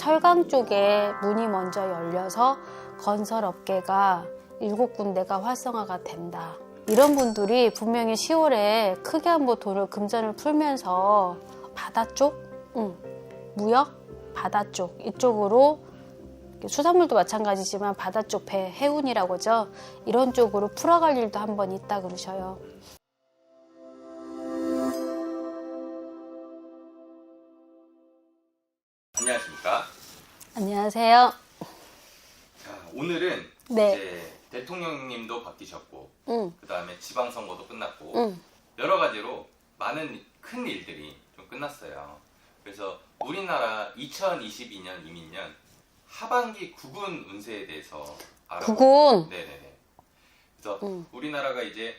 철강 쪽에 문이 먼저 열려서 건설 업계가 일곱 군데가 활성화가 된다. 이런 분들이 분명히 10월에 크게 한번 돈을 금전을 풀면서 바다 쪽, 응, 무역, 바다 쪽 이쪽으로 수산물도 마찬가지지만 바다 쪽 배, 해운이라고 하죠. 이런 쪽으로 풀어갈 일도 한번 있다 그러셔요. 안녕하십니까. 안녕하세요. 자, 오늘은 네. 이제 대통령님도 바뀌셨고, 응, 그 다음에 지방선거도 끝났고, 응, 여러 가지로 많은 큰 일들이 좀 끝났어요. 그래서 우리나라 2022년 이민년 하반기 구군 운세에 대해서 구군. 네네네. 그래서 음. 우리나라가 이제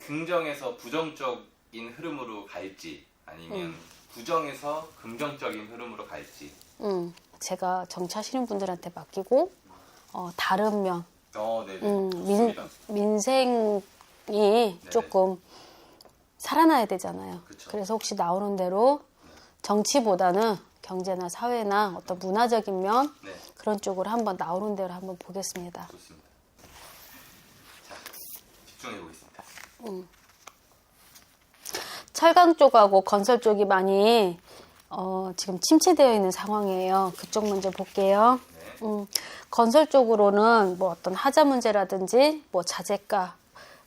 긍정에서 부정적인 흐름으로 갈지 아니면 음. 부정에서 긍정적인 흐름으로 갈지. 응. 제가 정치하시는 분들한테 맡기고 어, 다른 면, 어. 음, 민, 좋습니다. 민생이 조금 살아나야 되잖아요. 그쵸. 그래서 혹시 나오는 대로 정치보다는 경제나 사회나 어떤 문화적인 면 네, 그런 쪽으로 한번 나오는 대로 한번 보겠습니다. 좋습니다. 자, 집중해 보겠습니다. 철강 쪽하고 건설 쪽이 많이 어, 지금 침체되어 있는 상황이에요. 그쪽 먼저 볼게요. 네. 음, 건설 쪽으로는 뭐 어떤 하자 문제라든지 뭐 자재가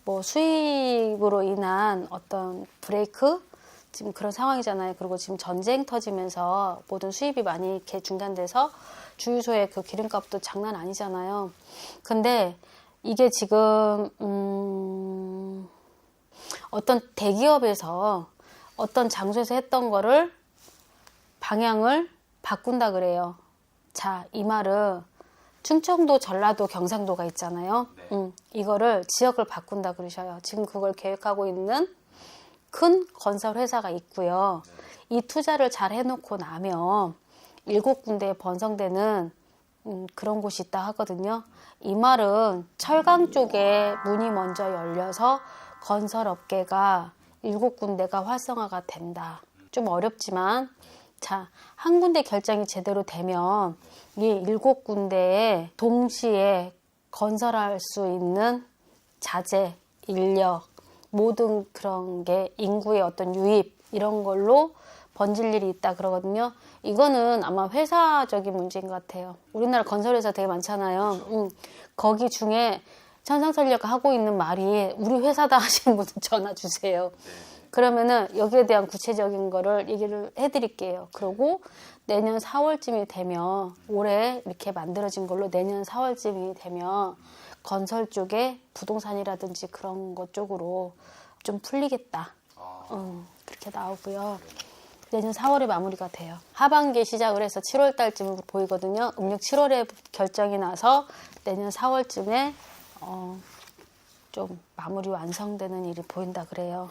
뭐 수입으로 인한 어떤 브레이크 지금 그런 상황이잖아요. 그리고 지금 전쟁 터지면서 모든 수입이 많이 이렇게 중단돼서 주유소의 그 기름값도 장난 아니잖아요. 근데 이게 지금 음, 어떤 대기업에서 어떤 장소에서 했던 거를 방향을 바꾼다 그래요. 자, 이 말은 충청도, 전라도, 경상도가 있잖아요. 네. 음, 이거를 지역을 바꾼다 그러셔요. 지금 그걸 계획하고 있는 큰 건설 회사가 있고요. 이 투자를 잘 해놓고 나면 일곱 군데에 번성되는 음, 그런 곳이 있다 하거든요. 이 말은 철강 쪽에 문이 먼저 열려서 건설 업계가 일곱 군데가 활성화가 된다. 좀 어렵지만 자, 한 군데 결정이 제대로 되면 이 일곱 군데에 동시에 건설할 수 있는 자재, 인력, 모든 그런 게 인구의 어떤 유입 이런 걸로 번질 일이 있다 그러거든요. 이거는 아마 회사적인 문제인 것 같아요. 우리나라 건설회사 되게 많잖아요. 음, 거기 중에 천상설력 하고 있는 말이 우리 회사다 하시는 분들 전화 주세요. 그러면은 여기에 대한 구체적인 거를 얘기를 해드릴게요. 그리고 내년 4월쯤이 되면 올해 이렇게 만들어진 걸로 내년 4월쯤이 되면 건설 쪽에 부동산이라든지 그런 것 쪽으로 좀 풀리겠다. 아, 음, 그렇게 나오고요. 내년 4월에 마무리가 돼요. 하반기 시작을 해서 7월 달쯤으로 보이거든요. 음력 7월에 결정이 나서 내년 4월쯤에 어, 좀 마무리 완성되는 일이 보인다 그래요.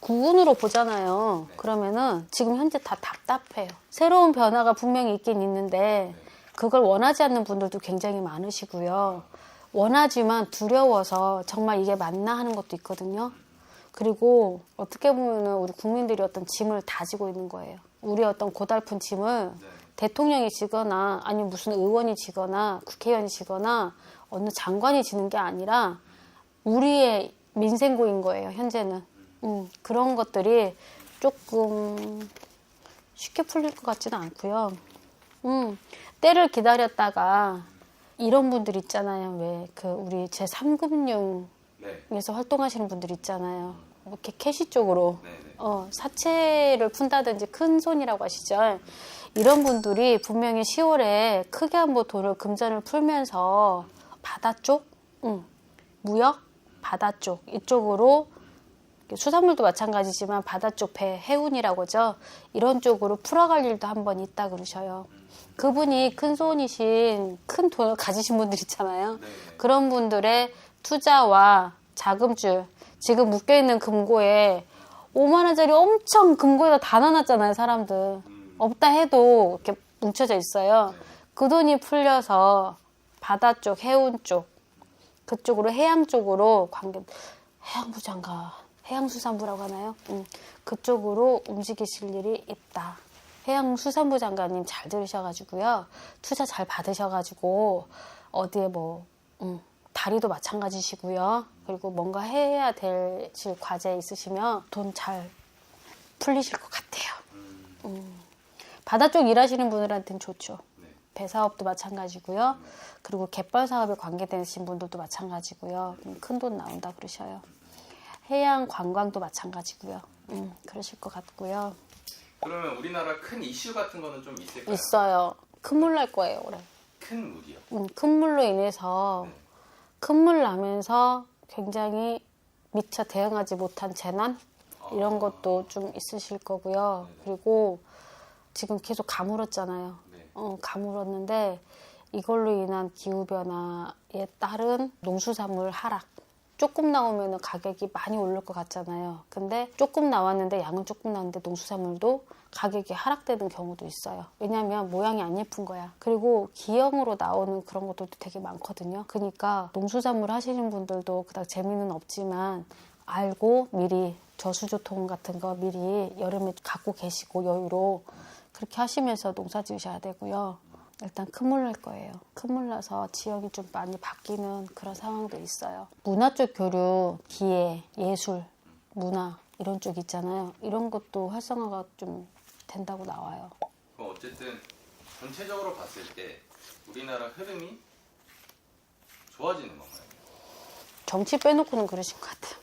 구군으로 보잖아요. 그러면은 지금 현재 다 답답해요. 새로운 변화가 분명히 있긴 있는데 그걸 원하지 않는 분들도 굉장히 많으시고요. 원하지만 두려워서 정말 이게 맞나 하는 것도 있거든요. 그리고 어떻게 보면은 우리 국민들이 어떤 짐을 다지고 있는 거예요. 우리 어떤 고달픈 짐을 대통령이 지거나 아니면 무슨 의원이 지거나 국회의원이 지거나 어느 장관이 지는 게 아니라 우리의 민생고인 거예요, 현재는. 음, 그런 것들이 조금 쉽게 풀릴 것 같지는 않고요. 음, 때를 기다렸다가 이런 분들 있잖아요. 왜 그 우리 제 3금융에서 네. 활동하시는 분들 있잖아요. 뭐 이렇게 캐시 쪽으로 네, 네. 어, 사채를 푼다든지 큰 손이라고 하시죠. 이런 분들이 분명히 10월에 크게 한번 돈을 금전을 풀면서 바다 쪽, 응, 무역, 바다 쪽 이쪽으로 수산물도 마찬가지지만 바다 쪽 배, 해운이라고 하죠. 이런 쪽으로 풀어갈 일도 한번 있다 그러셔요. 그분이 큰 손이신 큰 돈을 가지신 분들 있잖아요. 네. 그런 분들의 투자와 자금줄 지금 묶여 있는 금고에 5만 원짜리 엄청 금고에다 다 넣어놨잖아요, 사람들. 없다 해도 이렇게 뭉쳐져 있어요. 그 돈이 풀려서 바다 쪽, 해운 쪽, 그쪽으로 해양 쪽으로 관계 해양부 장관, 해양수산부라고 하나요? 음, 그쪽으로 움직이실 일이 있다. 해양수산부 장관님 잘 들으셔가지고요. 투자 잘 받으셔가지고 어디에 뭐 음, 다리도 마찬가지시고요. 그리고 뭔가 해야 될 과제 있으시면 돈 잘 풀리실 것 같아요. 음. 바다 쪽 일하시는 분들한테는 좋죠. 네. 배 사업도 마찬가지고요. 그리고 갯벌 사업에 관계되신 분들도 마찬가지고요. 큰 돈 나온다 그러셔요. 해양 관광도 마찬가지고요. 음, 그러실 것 같고요. 그러면 우리나라 큰 이슈 같은 거는 좀 있을까요? 있어요. 큰물 날 거예요, 올해. 큰 물이요. 음, 큰 물로 인해서 네. 큰물 나면서 굉장히 미처 대응하지 못한 재난 이런 것도 좀 있으실 거고요. 그리고 지금 계속 가물었잖아요. 네. 어, 가물었는데 이걸로 인한 기후 변화에 따른 농수산물 하락. 조금 나오면 가격이 많이 오를 것 같잖아요. 근데 조금 나왔는데 양은 조금 나왔는데 농수산물도 가격이 하락되는 경우도 있어요. 왜냐하면 모양이 안 예쁜 거야. 그리고 기형으로 나오는 그런 것들도 되게 많거든요. 그러니까 농수산물 하시는 분들도 그닥 재미는 없지만 알고 미리 저수조통 같은 거 미리 여름에 갖고 계시고 여유로 그렇게 하시면서 농사 지으셔야 되고요. 일단 큰물 날 거예요. 큰물 나서 지역이 좀 많이 바뀌는 그런 상황도 있어요. 문화 쪽 교류, 기회, 예술, 문화 이런 쪽 있잖아요. 이런 것도 활성화가 좀 된다고 나와요. 그럼 어쨌든 전체적으로 봤을 때 우리나라 흐름이 좋아지는 건가요? 정치 빼놓고는 그러신 것 같아요.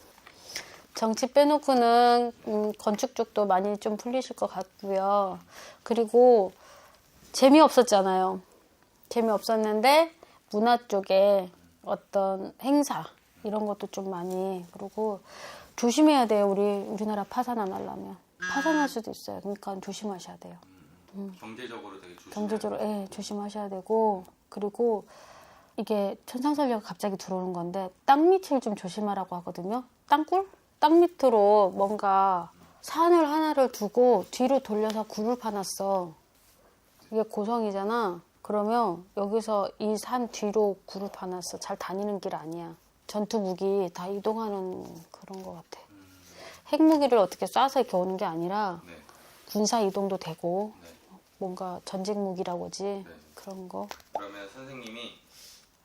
정치 빼놓고는 음, 건축 쪽도 많이 좀 풀리실 것 같고요. 그리고 재미없었잖아요. 재미없었는데 문화 쪽에 어떤 행사 이런 것도 좀 많이 그리고 조심해야 돼요. 우리 우리나라 파산 안 하려면 파산할 수도 있어요. 그러니까 조심하셔야 돼요. 경제적으로 되게 조심. 경제적으로 예, 조심하셔야 되고 그리고 이게 천상설녀가 갑자기 들어오는 건데 땅 밑을 좀 조심하라고 하거든요. 땅굴? 땅 밑으로 뭔가 산을 하나를 두고 뒤로 돌려서 굴을 파놨어. 이게 고성이잖아. 그러면 여기서 이 산 뒤로 굴을 파놨어. 잘 다니는 길 아니야. 전투 무기 다 이동하는 그런 것 같아. 핵무기를 어떻게 쏴서 이렇게 오는 게 아니라 네. 군사 이동도 되고 네. 뭔가 전직 무기라고 하지 네. 그런 거 그러면 선생님이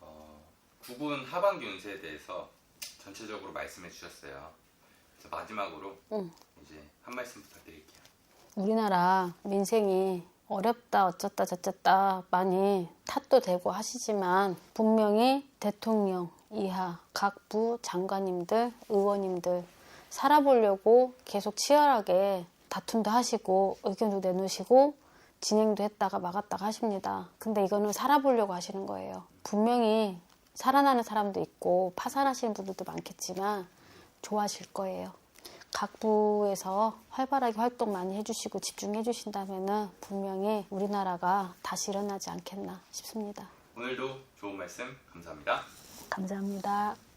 어, 구군 하반기 운세에 대해서 전체적으로 말씀해 주셨어요. 그래서 마지막으로 응. 이제 한 말씀 부탁드릴게요. 우리나라 민생이 어렵다 어쩌다 저쩌다 많이 탓도 되고 하시지만 분명히 대통령 이하 각 부 장관님들 의원님들 살아보려고 계속 치열하게 다툼도 하시고 의견도 내놓으시고 진행도 했다가 막았다가 하십니다. 근데 이거는 살아보려고 하시는 거예요. 분명히 살아나는 사람도 있고 파산하시는 분들도 많겠지만 좋아하실 거예요. 각 부에서 활발하게 활동 많이 해주시고 집중해 주신다면 분명히 우리나라가 다시 일어나지 않겠나 싶습니다. 오늘도 좋은 말씀 감사합니다. 감사합니다.